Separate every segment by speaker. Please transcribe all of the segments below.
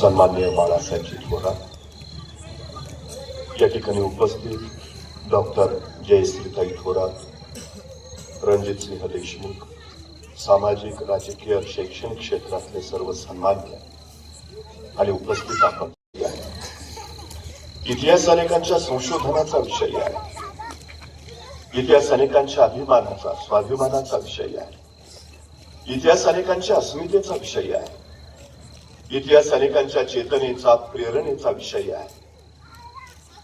Speaker 1: सन्मान्य बाळासाहेबजी थोरात या ठिकाणी उपस्थित डॉक्टर जयश्रीताई थोरात रणजित सिंह देशमुख सामाजिक राजकीय शैक्षणिक क्षेत्रातले सर्व सन्मान्य आणि उपस्थित आपण इतिहास अनेकांच्या संशोधनाचा विषय आहे. इतिहास अनेकांच्या अभिमानाचा स्वाभिमानाचा विषय आहे. इतिहास अनेकांच्या अस्मितेचा विषय आहे. इतिहास अनेकांच्या चेतनेचा प्रेरणेचा विषय आहे.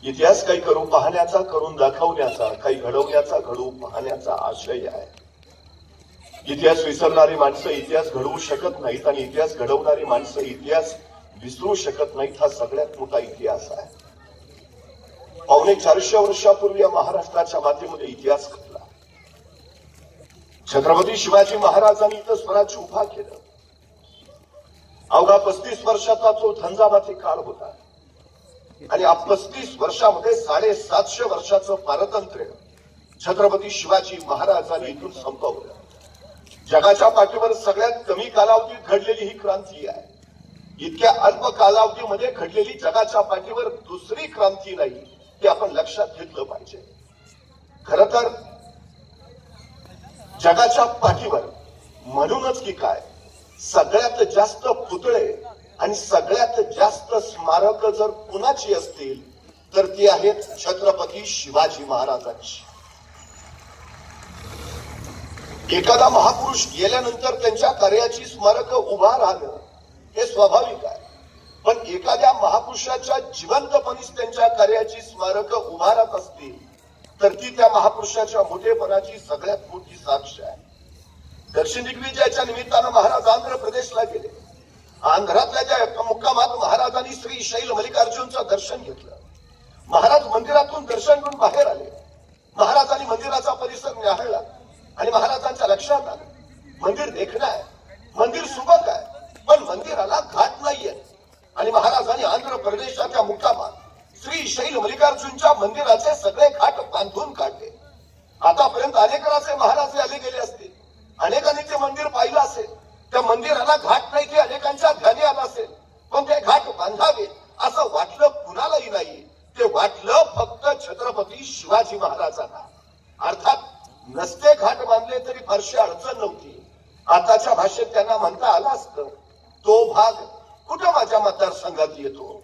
Speaker 1: इतिहास काही करून पाहण्याचा करून दाखवण्याचा काही घडवण्याचा घडू पाहण्याचा आशय आहे. इतिहास विसरणारी माणसं इतिहास घडवू शकत नाहीत आणि इतिहास घडवणारी माणसं इतिहास विसरू शकत नाहीत हा सगळ्यात मोठा इतिहास आहे. पावणे चारशे वर्षापूर्वी या महाराष्ट्राच्या मातीमध्ये इतिहास घडला. छत्रपती शिवाजी महाराजांनी इथं स्वराज्य उभा केलं. अवघा पस्तीस वर्षाचा तो झंझावाती काळ होता. आणि या पस्तीस वर्षामध्ये साडेसातशे वर्षाचं पारतंत्र्य छत्रपती शिवाजी महाराजांनी इथून संपवलं. जगाच्या पाठीवर सगळ्यात कमी कालावधीत घडलेली ही क्रांती आहे. इतक्या अल्प कालावधीमध्ये घडलेली जगाच्या पाठीवर दुसरी क्रांती नाही ते आपण लक्षात घेतलं पाहिजे. खर तर जगाच्या पाठीवर म्हणूनच की काय? सगळ्यात जास्त पुतळे आणि सगळ्यात जास्त स्मारक जर कुणाची असतील तर ती आहेत छत्रपती शिवाजी महाराजांची. एखादा महापुरुष गेल्यानंतर त्यांच्या कार्याची स्मारक उभा राहणं हे स्वाभाविक आहे. पण एखाद्या महापुरुषाच्या जिवंतपणीच त्यांच्या कार्याची स्मारक उभा राहत असतील तर ती त्या महापुरुषाच्या मोठेपणाची सगळ्यात मोठी साक्ष आहे. दक्षिण दिग्विजयाच्या निमित्तानं महाराज आंध्र प्रदेशला गेले. आंध्रातल्या त्या मुक्कामात महाराजांनी श्री शैल मल्लिकार्जुनचं दर्शन घेतलं. महाराज मंदिरातून दर्शन घेऊन बाहेर आले. महाराजांनी मंदिराचा परिसर न्याहाळला आणि महाराजांच्या लक्षात आलं. मंदिर देखणं आहे. मंदिर सुबक आहे. पण मंदिराला घाट नाहीये. आणि महाराजांनी आंध्र प्रदेशाच्या मुक्कामात श्री शैल मल्लिकार्जुनच्या मंदिराचे सगळे घाट बांधून काढले. आतापर्यंत अनेकांचे महाराज आले गेले असतील. अनेकांनी ते मंदिर पाहिलं असेल. त्या मंदिराला घाट नाही ते अनेकांच्या ध्यानी आला असेल. पण ते घाट बांधावे असं वाटलं कुणालाही नाही. ते वाटलं फक्त छत्रपती शिवाजी महाराजांना. अर्थात नसते घाट बांधले तरी फारशी अडचण नव्हती. आताच्या भाषेत त्यांना म्हणता आला असतं तो भाग कुठं माझ्या मतदारसंघात येतो?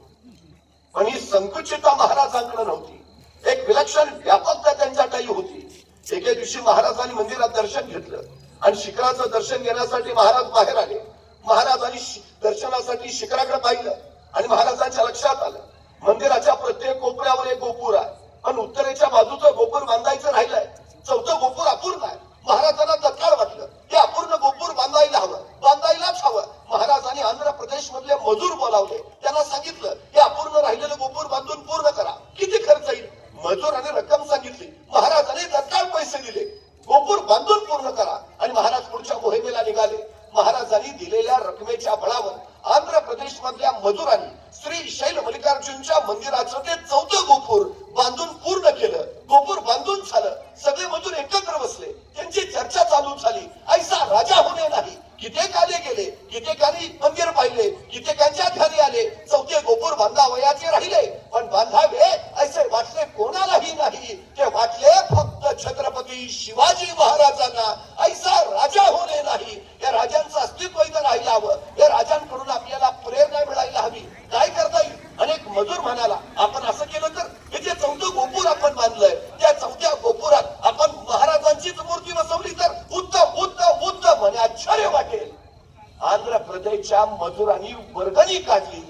Speaker 1: पण ही संकुचिता महाराजांकडे नव्हती. एक विलक्षण व्यापकता त्यांच्याकडे होती. एके दिवशी महाराजांनी मंदिरात दर्शन घेतलं. आणि शिखराचं दर्शन घेण्यासाठी महाराज बाहेर आले. महाराजांनी दर्शनासाठी शिखराकडे पाहिलं आणि महाराजांच्या लक्षात आलं. मंदिराच्या प्रत्येक कोपऱ्यावर एक गोपूर आहे. पण उत्तरेच्या बाजूचं गोपूर बांधायचं राहिलंय. चौथं गोपूर अपूर्ण आहे. महाराजांना तत्काळ वाटलं हे अपूर्ण गोपूर बांधायला हवं. बांधायलाच हवं. महाराजांनी आंध्र प्रदेश मधले मजूर बोलावले. त्यांना सांगितलं हे अपूर्ण राहिलेलं गोपूर बांधून पूर्ण करा. किती खर्च येईल? मजुराने रक्कम सांगितली. महाराजांनी तत्काळ पैसे दिले. गोपूर बांधून पूर्ण करा. आणि महाराज पुढच्या मोहिमेला निघाले. महाराजांनी दिलेल्या रकमेच्या बळावर आंध्र प्रदेश मधल्या मजुरांनी श्री शैल मल्लिकार्जुनच्या मंदिराचं ते चौथं गोपूर बांधून पूर्ण केलं. गोपूर बांधून झालं. सगळे मजूर एकत्र बसले. त्यांची चर्चा चालू झाली. ऐसा राजा होणे नाही. कित्येकाने गेले? कित्येकाने मंदिर पाहिले? कित्येकांच्या ध्यानी आले? चौथे गोपूर बांधावयाचे राहिले. पण बांधावे असे वाटले कोणालाही नाही. ते वाटले फक्त छत्रपती शिवाजी महाराजांना ऐसा राजा होणे नाही. या राजांचं अस्तित्व इथं राहायला हवं या राजांकडून आपल्याला प्रेरणा मिळायला हवी. काय करता येईल? अनेक मजूर म्हणाला आपण असं केलं तर? हे जे चौथं गोपूर आपण बांधलंय त्या चौथ्या गोपुरात आपण महाराजांचीच मूर्ती बसवली तर उत्तम उत्तम उत्तम म्हणे आश्चर्य वाटेल. आंध्र प्रदेशच्या मजुरांनी वर्गणी काढली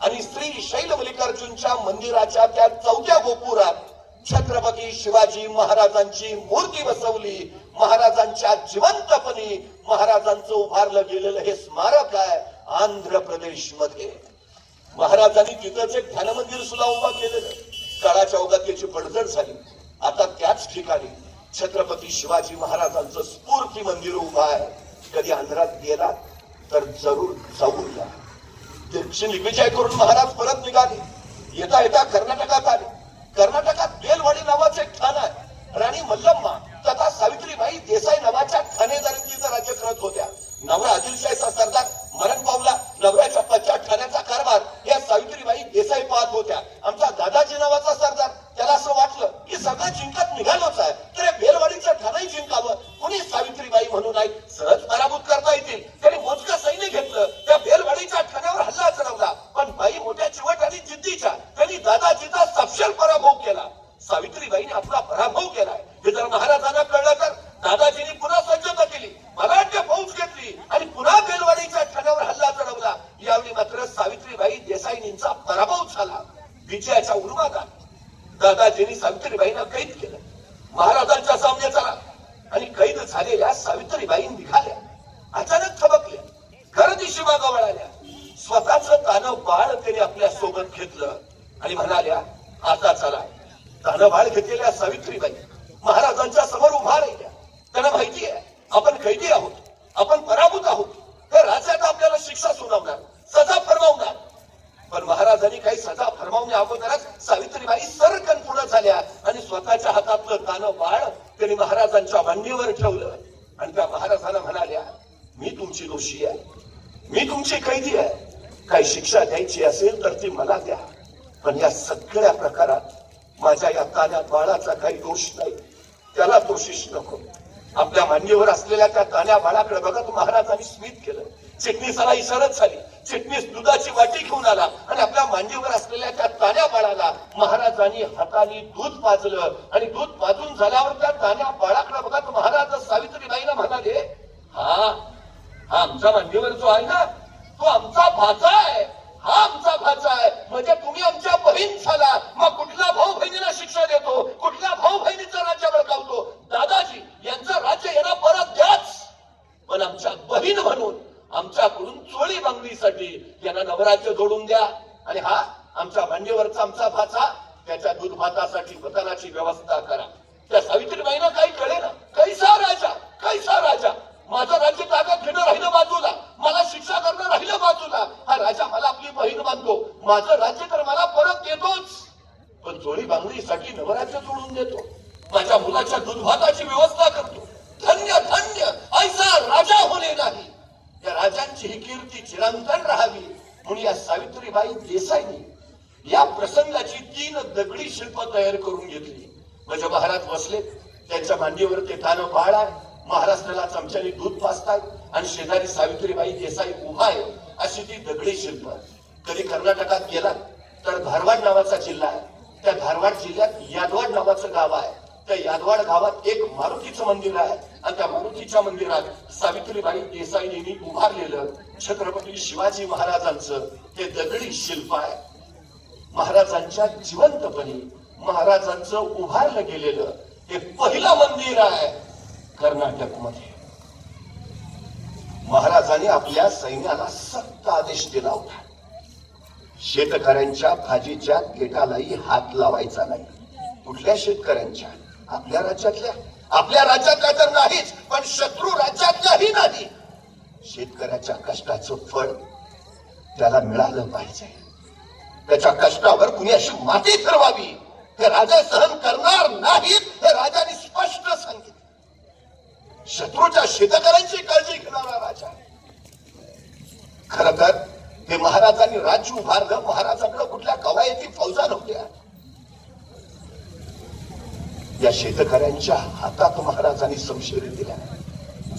Speaker 1: आणि श्री शैल मल्लिकार्जुनच्या मंदिराच्या त्या चौथ्या गोपुरात छत्रपती शिवाजी महाराजांची मूर्ती बसवली. महाराजांच्या जिवंतपणी महाराजांचं उभारलं गेलेलं हे स्मारक आहे आंध्र प्रदेशमध्ये महाराजांनी तिथंच एक ध्यान मंदिर सुद्धा उभा केलेलं. काळाच्या ओघात त्याची पडझड झाली. आता त्याच ठिकाणी छत्रपती शिवाजी महाराजांचं स्फूर्ती मंदिर उभं आहे. कधी आंध्रात गेला तर जरूर जाऊन या. दक्षिण दिग्विजय करून महाराज परत निघाले. येता येता कर्नाटकात आले. कर्नाटकात बेलवाडी नावाचं एक ठाण आहे. राणी मल्लम्मा तथा सावित्रीबाई देसाई नावाच्या ठाणेदारी तिथं राज्य करत होत्या. नवरा आदिलशाहीचा सरदार मरण पावला बाळ त्याने आपल्यासोबत घेतलं आणि म्हणाल्या आता चला. दानव बाळ घेतलेल्या सावित्रीबाई महाराजांच्या समोर उभा राहिल्या. त्यांना माहिती आहे आपण कैदी आहोत आपण पराभूत आहोत. तर राज्यात आपल्याला शिक्षा सुनावणार सजा फरमावणार. पण महाराजांनी काही सजा फरमावण्या अगोदरच सावित्रीबाई सरकन पुढे झाल्या आणि स्वतःच्या हातातलं दानव बाळ त्यांनी महाराजांच्या मांडीवर ठेवलं. आणि त्या महाराजांना म्हणाल्या मी तुमची दोषी आहे. मी तुमची कैदी आहे. काही शिक्षा द्यायची असेल तर ती मला द्या. पण या सगळ्या प्रकारात माझ्या या ताण्या बाळाचा काही दोष नाही. त्याला दोषीच नको. आपल्या मांडीवर असलेल्या त्या ताण्या बाळाकडे बघत महाराजांनी स्मित केलं. चिटणीसाला इशारत झाली. चिटणीस दुधाची वाटी घेऊन आला आणि आपल्या मांडीवर असलेल्या त्या ताण्या बाळाला महाराजांनी हाताने दूध पाजलं आणि दूध पाजून झाल्यावर त्या ताण्या बाळाकडे बघत महाराज सावित्रीबाईला म्हणाले हा हा आमच्या मांडीवर जो आहे ना तो आमचा भाचा आहे. हा आमचा भाचा आहे. म्हणजे तुम्ही आमच्या बहीण झाला. मग कुठला भाऊ बहिणीला शिक्षा देतो? कुठल्या भाऊ बहिणीचं राज्य बळकावतो? दादाजी यांचं राज्य यांना परत द्याच. पण आमच्या बहीण म्हणून आमच्याकडून चोळी मागणीसाठी यांना नवराज्य जोडून द्या. आणि हा आमच्या मांडीवरचा आमचा भाचा. त्याच्या दूध भातासाठी वतनाची व्यवस्था करा. त्या सावित्रीबाईनं काही कळेना. काही सारा राजा कैसा राजा माझं राज्य ताब्यात घेणं राहिलं बाजूला मला शिक्षा करणं राहिलं बाजूला हा राजा मला आपली बहीण मानतो माझं राज्य तर मला परत देतोच. पण चोळी बांगडीसाठी नवराज्य जोडून देतो. माझ्या मुलाच्या दूधभाताची व्यवस्था करतो. धन्य धन्य ऐसा राजा होणे नाही. या राजांची ही कीर्ती चिरंतन राहावी म्हणून या सावित्रीबाई देसाईंनी या प्रसंगाची तीन दगडी शिल्प तयार करून घेतली. म्हणजे महाराज बसले. त्यांच्या मांडीवर ते तान बाळ आहे महाराष्ट्राला चमच्याने दूध पाचताय आणि शेजारी सावित्रीबाई देसाई उभा आहे. अशी ती दगडी शिल्प. कर्नाटकात गेला तर धारवाड नावाचा जिल्हा आहे. त्या धारवाड जिल्ह्यात यादवाड नावाचं गाव आहे. त्या यादवाड गावात एक मारुतीचं मंदिर आहे. आणि त्या मारुतीच्या मंदिरात सावित्रीबाई देसाईंनी उभारलेलं छत्रपती शिवाजी महाराजांचं हे दगडी शिल्प आहे. महाराजांच्या जिवंतपणी महाराजांचं उभारलं गेलेलं हे पहिलं मंदिर आहे कर्नाटकमध्ये महाराजांनी आपल्या सैन्याला सक्त आदेश दिला होता. शेतकऱ्यांच्या भाजीच्या गेटालाही हात लावायचा नाही. कुठल्या शेतकऱ्यांच्या? आपल्या राज्यातल्या. आपल्या राज्यातल्या तर नाहीच पण शत्रू राज्यातल्याही नाही. शेतकऱ्याच्या कष्टाचं फळ त्याला मिळालं पाहिजे. त्याच्या कष्टावर कुणी अशी माती फिरवावी? हे राजा सहन करणार नाहीत हे राजाने स्पष्ट सांगितलं. शत्रूच्या शेतकऱ्यांची काळजी घेणं राजा खर तर हे महाराजांनी राज्य उभारलं महाराजांकडे कुठल्या कवायती फौजा नव्हत्या. या शेतकऱ्यांच्या हातात महाराजांनी समशेरी दिल्या.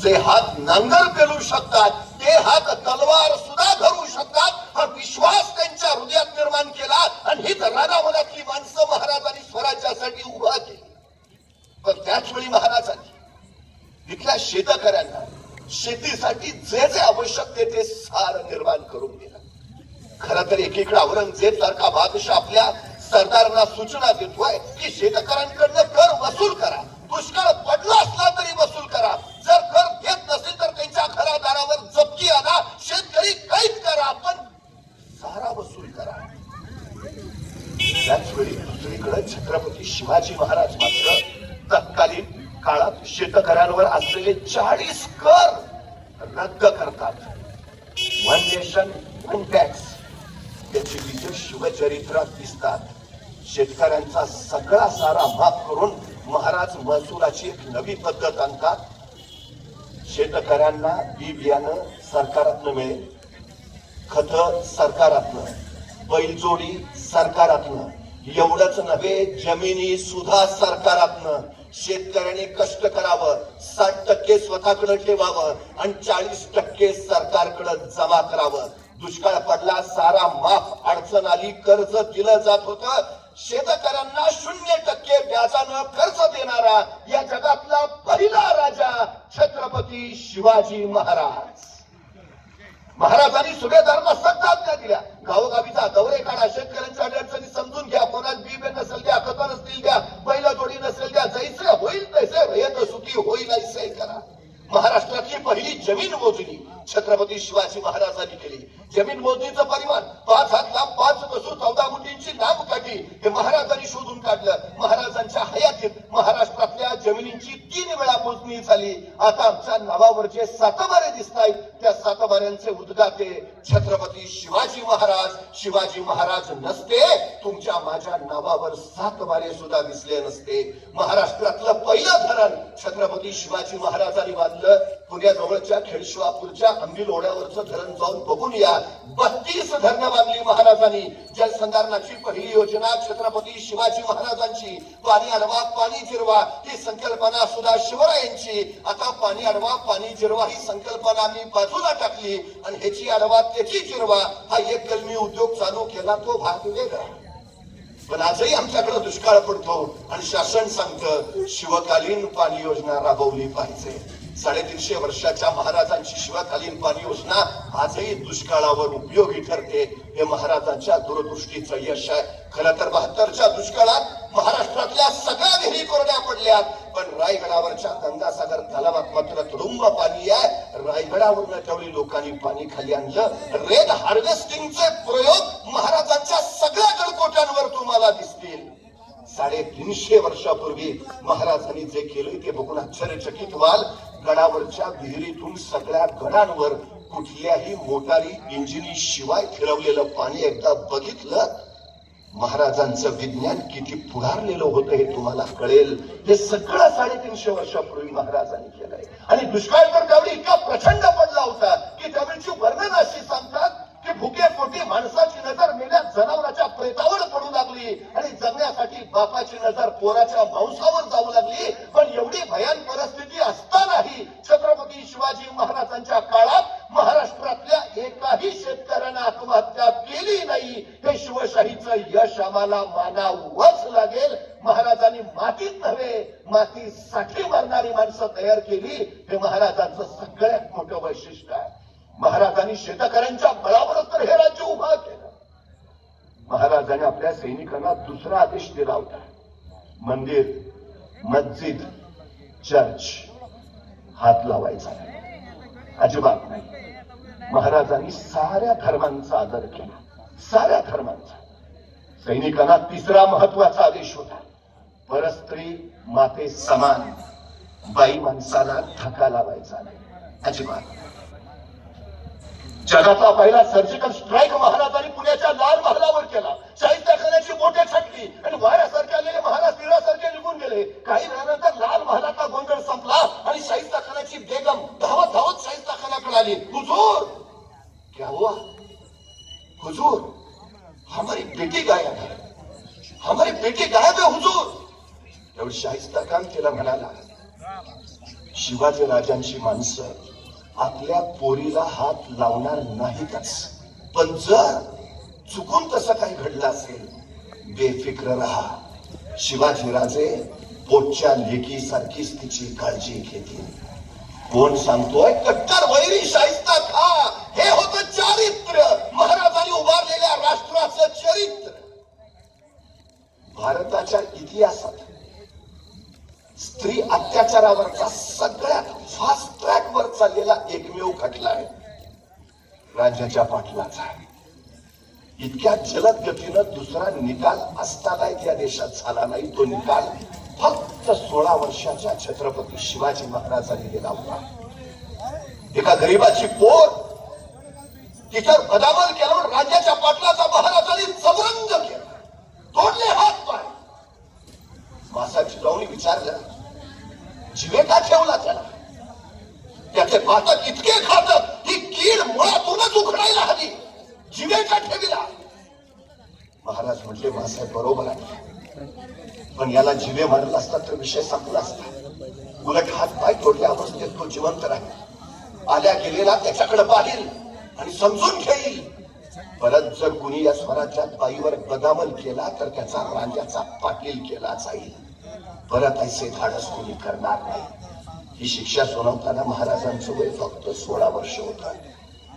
Speaker 1: जे हात नांगर पेलू शकतात ते हात तलवार सुद्धा धरू शकतात हा विश्वास त्यांच्या हृदयात निर्माण केला आणि ही रानावनातली माणसं महाराजांनी स्वराज्यासाठी उभा केली. पण त्याच वेळी महाराजांनी इथल्या शेतकऱ्यांना शेतीसाठी जे जे आवश्यक ते ते सार निर्माण करून दिलं. खर तर एकीकडे औरंगजेब सारखा बादशाह आपल्या सरदारांना सूचना देतोय की शेतकऱ्यांकडनं कर वसूल करा. दुष्काळ पडला असला तरी वसूल करा. जर कर घेत नसेल तर त्यांच्या घरादारावर जप्ती आणा. शेतकरी कैद करा पण सारा वसूल करा. त्याच वेळी दुसरीकडे छत्रपती शिवाजी महाराज मात्र तत्कालीन काळात शेतकऱ्यांवर असलेले चाळीस कर रद्द करतात. वन नेशन वन टॅक्स शिवचरित्रात दिसतात. शेतकऱ्यांचा सगळा सारा माफ करून महाराज महसुलाची एक नवी पद्धत आणतात. शेतकऱ्यांना बी बियाणं सरकारातनं मिळेल. खत सरकारातनं बैलजोडी सरकारातनं एवढंच नव्हे जमिनी सुद्धा सरकारातनं शेतकऱ्याने कष्ट करावं साठ टक्के स्वतःकडे ठेवावं आणि चाळीस टक्के सरकारकडे जमा करावं. दुष्काळ पडला सारा माफ अडचण आली कर्ज दिलं जात होतं. शेतकऱ्यांना शून्य टक्के व्याजानं कर्ज देणारा या जगातला पहिला राजा छत्रपती शिवाजी महाराज. महाराजांनी सुभेदारांना सक्त आज्ञा दिल्या गावोगावीचा दौरे काढा शेतकऱ्यांच्या अडचणी समजून घ्या कोणात बी बे नसेल द्या खत नसतील द्या बैल जोडी नसेल द्या जैसे होईल तैसे रयत सुखी होईल ऐसे करा. महाराष्ट्रातली पहिली जमीन मोजणी छत्रपती शिवाजी महाराजांनी केली. जमीन मोजणीचं परिमाण पाच हात लांब पाच कसू चौदा मुंडींची नाम काढली हे महाराजांनी शोधून काढलं. महाराजांच्या हयातीत महाराष्ट्रातल्या जमिनींची तीन वेळा मोजणी झाली. आता आमच्या नावावर जे सातबारे दिसत आहेत त्या उद्गाते छत्रपती शिवाजी महाराज शिवाजी महाराज नसते तुमच्या माझ्या नावावर सातबारे सुद्धा दिसले नसते. महाराष्ट्रातलं पहिलं धरण छत्रपती शिवाजी महाराजांनी बांधलं. पुण्याजवळच्या खेडशिवापूरच्या अंबिल ओढ्यावरचं धरण जाऊन बघून या. बत्तीस धरणं बांधली महाराजांनी. जलसंधारणाची पहिली योजना छत्रपती शिवाजी महाराजांची. पाणी अडवा पाणी जिरवा ही संकल्पना सुद्धा शिवरायांची. आता पाणी अडवा पाणी जिरवा ही संकल्पना मी बाजूला टाकली. आणि ह्याची अडवा त्याची जिरवा हा एक कलमी उद्योग चालू केला तो भाग वेगळा. पण आजही आमच्याकडे दुष्काळ पडतो. आणि शासन सांगतं शिवकालीन पाणी योजना राबवली पाहिजे. साडेतीनशे वर्षाच्या महाराजांची शिवाकालीन पाणी योजना आजही दुष्काळावर उपयोगी ठरते. हे महाराजांच्या दूरदृष्टीचं यश आहे. खरं तर बहात्तरच्या दुष्काळात महाराष्ट्रातल्या सगळ्या विहिरी कोरड्या पडल्यात. पण रायगडावरच्या गंगासागर तलावात मात्र तुडुंब पाणी आहे. रायगडावरनं तेवढी लोकांनी पाणी खाली आणलं. रेन हार्वेस्टिंगचे प्रयोग महाराजांच्या सगळ्या गडकोट्यांवर तुम्हाला दिसतील. साडेतीनशे वर्षापूर्वी महाराजांनी जे केलं ते बघून आश्चर्यचकित व्हाल. गडावरच्या विहिरीतून सगळ्या गडांवर कुठल्याही मोटारी इंजिनी शिवाय फिरवलेलं पाणी एकदा बघितलं महाराजांचं विज्ञान किती पुढारलेलं होतं हे तुम्हाला कळेल. हे सगळं साडेतीनशे वर्षापूर्वी महाराजांनी केलंय. आणि दुष्काळ तर त्यावेळी इतका प्रचंड पडला होता की त्यावेळीची वर्णन अशी सांगतात की भुके पोटी माणसाची नजर मेल्या जनावराच्या प्रेतावर पडू लागली. आणि जगण्यासाठी बापाची नजर पोराच्या मांसावर जाऊ लागली. पण एवढी भयान परिस्थिती असतानाही छत्रपती शिवाजी महाराजांच्या काळात महाराष्ट्रातल्या एकाही शेतकऱ्यानं आत्महत्या केली नाही. हे शिवशाहीचं यश आम्हाला मानावंच लागेल. महाराजांनी मातीत नव्हे मातीसाठी मरणारी माणसं तयार केली. हे महाराजांचं सगळ्यात मोठं वैशिष्ट्य आहे. महाराजांनी शेतकऱ्यांच्या बळावरच तर हे राज्य उभा केलं महाराजांनी आपल्या सैनिकांना दुसरा आदेश दिला होता. मंदिर मस्जिद चर्च हात लावायचा. नाही अजिबात नाही. महाराजांनी साऱ्या धर्मांचा आदर केला. साऱ्या धर्मांचा. सैनिकांना तिसरा महत्त्वाचा आदेश होता. परस्त्री माते समान बाई माणसाला धक्का लावायचा नाही. अजिबात. जगातला पहिला सर्जिकल स्ट्राईक महाराजांनी पुण्याच्या लाल महालावर केला. शाहिस्ता खानाची बोटे छटली आणि वाऱ्यासारखे आलेले महाराज तीरासारखे निघून गेले. काही वेळानंतर लाल महालाचा गोंधळ संपला आणि शाहिस्ता खानाची बेगम धावत धावत शाहिस्ता खानाकडे आली. हुजूर! क्या हुआ? हुजूर हमारी बेटी गायब है। हमारी बेटी गायब है हुजूर! तेवढी शाहिस्ता खान तिला म्हणाला. शिवाजी राजांची माणसं आपल्या पोरीला हात लावणार नाहीतच. पण जर चुकून तसं काही घडलं असेल बेफिक्र राहा. शिवाजीराजे पोटच्या लेकी सारखीच तिची काळजी घेतील. कोण सांगतोय? कट्टर वैरी शाहिस्ता खा. हे होतं चारित्र्य महाराजांनी उभारलेल्या राष्ट्राचं चरित्र. भारताच्या इतिहासात स्त्री अत्याचारावरचा सगळ्यात फास्ट ट्रॅक वर चाललेला एकमेव खटला आहे. राज्याच्या पाटलाचा इतक्या जलद गतीनं दुसरा निकाल असताना या देशात झाला नाही. तो निकाल फक्त सोळा वर्षाच्या छत्रपती शिवाजी महाराजांनी दिला होता. एका गरीबाची पोर तिच्यावर बदामल केल्यावर राज्याच्या पाटलाचा महाराजांनी जबरंग केला तोडले हात पाय मासाची जाऊन विचारलं जिवे का ठेवला त्याला घातक इतके घातक ही कीड मुळातूनच उखडायला हवी. जिवे का ठेविला. महाराज म्हटले मासाहेब बरोबर आहे. पण याला जिवे मारला असता तर विषय संपला असता. उलट हात पाय तोडल्या अवस्थेत तो जिवंत राहील. आल्या गेलेला त्याच्याकडे पाहिल आणि समजून घेईल. परत जर कुणी या स्वराज्यात बाईवर बदामल केला तर त्याचा रांजाचा पाटील केला जाईल. परत ऐसे धाडस कुणी करणार नाही. ही शिक्षा सुनावताना महाराजांचं वय फक्त सोळा वर्ष होतं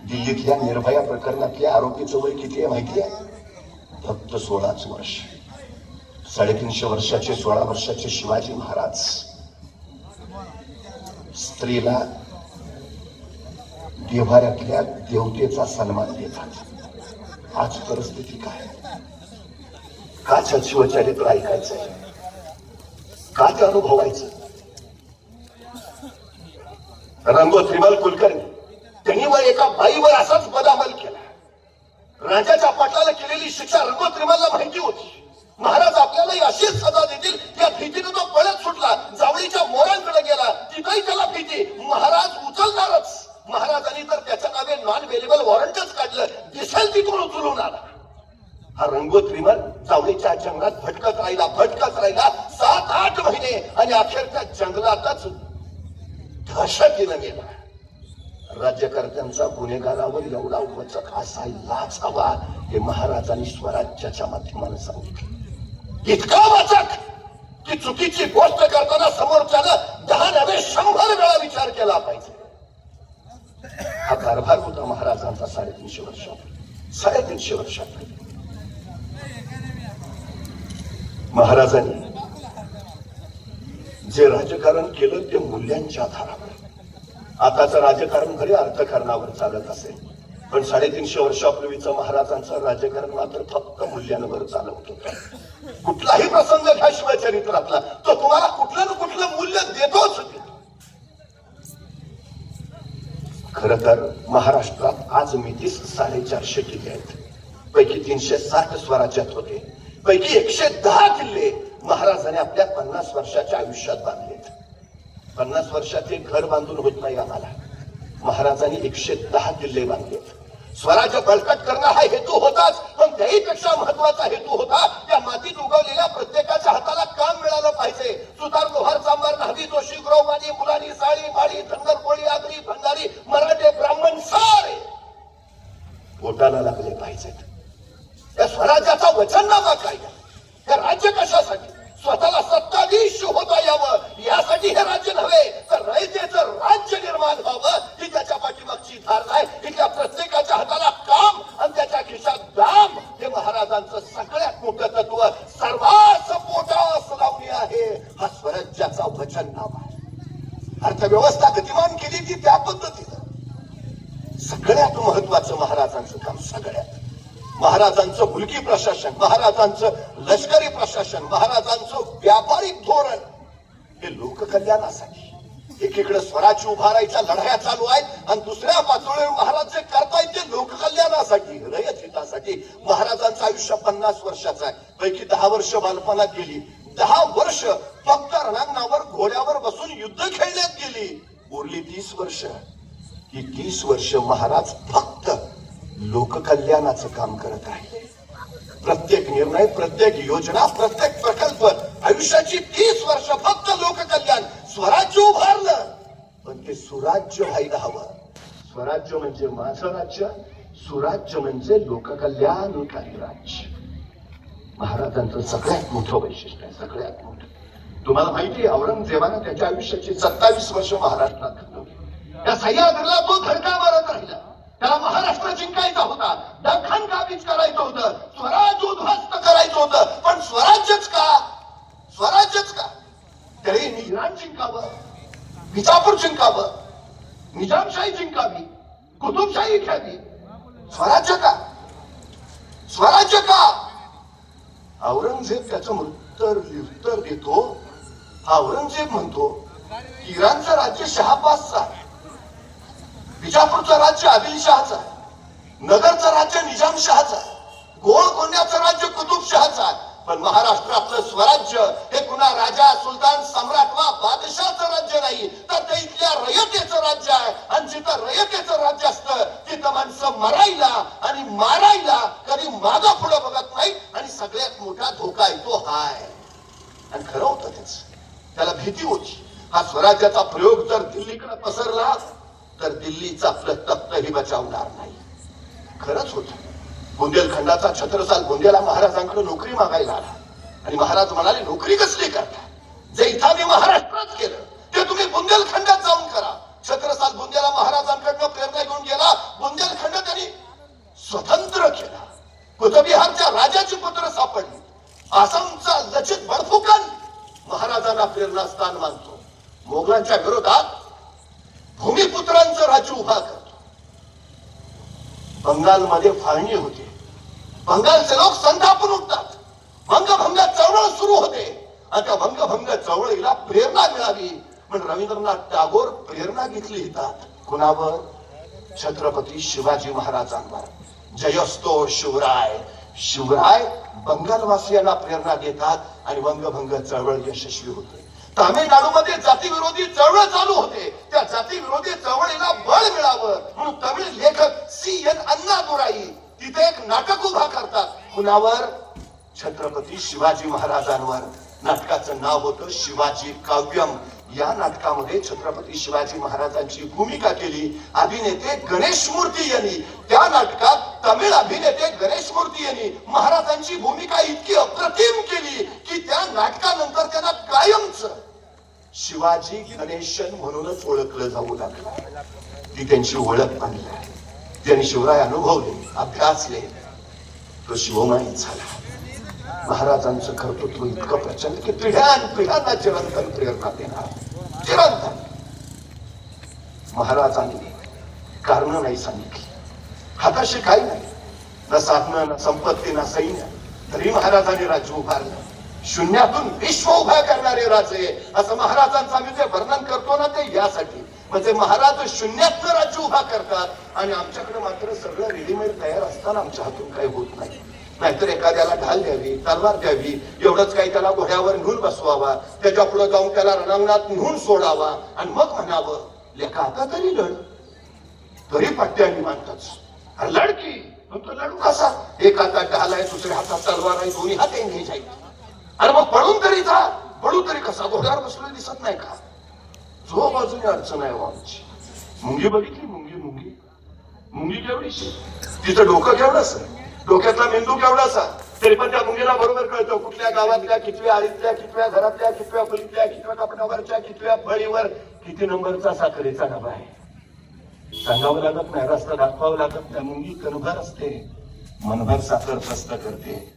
Speaker 1: दिल्लीतल्या निर्भया प्रकरणातल्या आरोपीचं वय किती आहे माहिती आहे फक्त सोळाच वर्ष साडेतीनशे वर्षाचे सोळा वर्षाचे शिवाजी महाराज स्त्रीला देव्हाऱ्यातल्या देवतेचा सन्मान देतात आज परिस्थिती काय का शिवचरित्र ऐकायचं का ते अनुभवायचं रंगो श्रीमल कुलकर्णी त्यांनी व एका बाईवर असाच बदामल केला. राजाच्या पाटलाला केलेली शिक्षा रंगो त्रिमलला माहिती होती. महाराज आपल्यालाही अशीच सजा देतील या भीतीने तो पळत सुटला. जावळीच्या मोरांकडे गेला. तिथेही त्याला भीती. महाराज उचलणारच. महाराजांनी तर त्याच्या नावे नॉन अवेलेबल वॉरंटच काढलं. दिसेल तिथून उचलून आला. हा रंगोत विमान जावळीच्या जंगलात भटकत राहिला भटकत राहिला सात आठ महिने. आणि अखेरच्या जंगलातच जंगलातच तिनं गेला. राज्यकर्त्यांचा गुन्हेगारावर एवढा वचक असायलाच हवा हे महाराजांनी स्वराज्याच्या माध्यमाने सांगितलं. इतका वचक की चुकीची गोष्ट करताना समोरच्यानं दहा नव्हे शंभर वेळा विचार केला पाहिजे. हा कारभार होता महाराजांचा साडेतीनशे वर्षात साडेतीनशे वर्षात महाराजांनी जे राजकारण केलं ते मूल्यांच्या आधारावर. आताचं राजकारण खरे अर्थकारणावर चालत असेल. पण साडेतीनशे वर्षापूर्वीचं महाराजांचं राजकारण मात्र फक्त मूल्यांवर चालवत होतं. कुठलाही प्रसंग घ्या शिवचरित्रातला तो तुम्हाला कुठलं ना कुठलं मूल्य देतोच खर तर महाराष्ट्रात आज मितीस साडेचारशे किल्ले आहेत. पैकी तीनशे साठ स्वराज्यात होते. पैकी एकशे दहा किल्ले महाराजांनी आपल्या पन्नास वर्षाच्या आयुष्यात बांधलेत पन्नास वर्षाचे घर बांधून होत नाही आम्हाला. महाराजांनी एकशे दहा किल्ले बांधलेत स्वराज्य बळकट करणं हा हेतू होताच पण त्याहीपेक्षा महत्त्वाचा हेतू होता त्या मातीत उगवलेल्या प्रत्येकाच्या हाताला काम मिळालं पाहिजे. सुतार लोहार चांबार नाभी जोशी ग्रोमानी मुलानी साळी माळी धनगर कोळी आगरी भंडारी मराठे ब्राह्मण सारे पोटाला लागले पाहिजेत. त्या स्वराज्याचा वचननामा काय? त्या राज्य कशासाठी? स्वतःला सत्ताधीश होता यावं यासाठी हे राज्य नव्हे तर रयतेचं राज्य निर्माण व्हावं ही त्याच्या पाठीमागची धारणा आहे. ही त्या प्रत्येकाच्या हाताला काम आणि त्याच्या खिशात दाम. हे महाराजांचं सगळ्यात मोठं तत्व सर्वांच पोटास लावणी आहे हा स्वराज्याचा वचन नाम आहे. अर्थव्यवस्था गतिमान केली ती त्या पद्धतीनं. सगळ्यात महत्वाचं महाराजांचं काम सगळ्यात. महाराजांचं मुलगी प्रशासन महाराजांचं लष्करी प्रशासन महाराजांचं व्यापारिक धोरण हे लोककल्याणासाठी एकीकडे उभारायच्या लढाया चालू आहेत आणि दुसऱ्या पातळीवर महाराज जे करतायत ते लोककल्याणासाठी रयत हितासाठी महाराजांचं आयुष्य पन्नास वर्षाचं आहे. पैकी दहा वर्ष बालपणात गेली. दहा वर्ष फक्त रणांगणावर घोड्यावर बसून युद्ध खेळण्यात गेली. उरली तीस वर्ष. ही तीस वर्ष महाराज फक्त लोककल्याणाचं काम करत राहिले प्रत्येक निर्णय प्रत्येक योजना प्रत्येक प्रकल्प आयुष्याची तीस वर्ष फक्त लोककल्याण स्वराज्य उभारलं. पण ते सुराज्य व्हायला हवं. स्वराज्य म्हणजे माझं राज्य सुराज्य म्हणजे लोककल्याणकारी राज्य. महाराजांचं सगळ्यात मोठं वैशिष्ट्य आहे सगळ्यात मोठं. तुम्हाला माहिती आहे औरंगजेबानं त्याच्या आयुष्याची सत्तावीस वर्ष महाराष्ट्रात घालवली त्या सह्याद्रीला तो धडका मारत राहिला त्याला महाराष्ट्र जिंकायचा होता दखन काबीज करायचं होतं स्वराज उद्ध्वस्त करायचं होतं. पण स्वराज्यच का? स्वराज्यच का? तरी इराण जिंकावं? विजापूर जिंकावं निजामशाही जिंकावी कुतुबशाही घ्यावी. स्वराज्य का? स्वराज्य का? औरंगजेब त्याचं उत्तर उत्तर देतो. औरंगजेब म्हणतो इराणचं राज्य शहाबाजचं आहे. विजापूरचं राज्य आदिलशहाचं आहे. नगरचं राज्य निजामशहाचं आहे. गोळकोंड्याचं राज्य कुतुबशहाचं आहे. पण महाराष्ट्रातलं स्वराज्य हे कुणा राजा सुलतान सम्राट वा बादशाहचं राज्य नाही. तर ते इथल्या रयतेचं राज्य आहे. आणि जिथं रयतेचं राज्य असतं तिथं माणसं मरायला आणि मारायला कधी मागा पुढे बघत नाही आणि सगळ्यात मोठा धोका येतो हाय. आणि खरं होतं त्याच त्याला भीती होती. हा स्वराज्याचा प्रयोग जर दिल्लीकडे पसरला तर दिल्लीचा आपलं तख्तही बचावणार नाही. खरंच होतं. बुंदेलखंडाचा छत्रसाल गोंदियाला महाराजांकडे नोकरी मागायला आला. आणि महाराज म्हणाले नोकरी कसली करता? जे इथं मी महाराष्ट्रात केलं ते तुम्ही बुंदेलखंडात जाऊन करा. छत्रसाल बुंदेला महाराजांकडनं प्रेरणा घेऊन गेला बुंदेलखंड त्यांनी स्वतंत्र केला. कुतबिहारच्या राजाची पुत्र सापडली. आसामचा लचित बडफुकन महाराजांना प्रेरणास्थान मानतो. मोगलांच्या विरोधात भूमिपुत्रांचं राज्य उभा करतो. बंगालमध्ये फाळणी होते. बंगालचे लोक संतापून उठतात. भंगभंग चळवळ सुरू होते. आणि त्या भंगभंग चळवळीला प्रेरणा मिळावी म्हणून रवींद्रनाथ टागोर प्रेरणा घेतली येतात कुणावर? छत्रपती शिवाजी महाराजांवर. जयस्तो शिवराय. शिवराय बंगालवासियांना प्रेरणा देतात आणि वंगभंग चळवळ यशस्वी होते. तामिळनाडूमध्ये जातीविरोधी चळवळ चालू होते. त्या जातीविरोधी चळवळीला बळ मिळावं म्हणून तमिळ लेखक सी एन अण्णादुराई तिथे एक नाटक उभा करतात. कुणावर? छत्रपती शिवाजी महाराजांवर. नाटकाचं नाव होतं शिवाजी काव्यम. या नाटकामध्ये छत्रपती शिवाजी महाराजांची भूमिका केली. अभिनेते गणेश मूर्ती यांनी. त्या नाटकात तमिळ अभिनेते गणेश मूर्ती यांनी महाराजांची भूमिका इतकी अप्रतिम केली की त्या नाटकानंतर त्यांना कायम शिवाजी गणेशन म्हणूनच ओळखलं जाऊ लागलं. ती त्यांची ओळख बनली. त्यांनी शिवराय अनुभवले अभ्यासले. तो शिवमाई झाला. महाराजांचं कर्तृत्व इतकं प्रचंड की पिढ्यान पिढ्यांना चिरंतन प्रेरणा देणार. चिरंतन. महाराजांनी कारण नाही सांगितली. हाताशी काही नाही. न साधनं ना संपत्ती ना सैन्य. तरी महाराजांनी राज्य उभारलं. शून्यातून विश्व उभा करणारे राजे असं महाराजांचा मी जे वर्णन करतो ना ते यासाठी. म्हणजे महाराज शून्यातनं राज्य उभा करतात आणि आमच्याकडे मात्र सगळं रेडीमेड तयार असताना आमच्या हातून काही होत नाही. नाहीतर एखाद्याला ढाल द्यावी तलवार द्यावी एवढंच काही त्याला घोड्यावर नेऊन बसवावा त्याच्या पुढे जाऊन त्याला रणांगणात नेऊन सोडावा आणि मग म्हणावं लेखा आता तरी लढ. तरी पट्ट्याने मानतात. लढकी तो लढू कसा? एक हातात ढाल आहे दुसऱ्या हातात तलवार आहे दोन्ही हात एंगेज आहे अरे मग पळून तरी जा. पळू तरी कसा? घोड्यावर बसलो दिसत नाही का? जो बाजूने अडचण आहे हो आमची. मुंगी बघितली? मुंगी मुंगी. मुंगी केवढीशी? तिचं डोकं केवढंच डोक्यातला मेंदू केवढासा तरी पण त्या मुंगीला बरोबर कळतं. कुठल्या गावातल्या कितव्या आळीतल्या कितव्या घरातल्या कितव्या फुलीतल्या कितव्या कपड्यावरच्या कितव्या फळीवर किती नंबरचा साखरेचा डबा आहे? सांगावं लागत नाही रस्ता दाखवावं लागत नाही. मुंगी कणभर असते. मनभर साखर प्रस्त करते.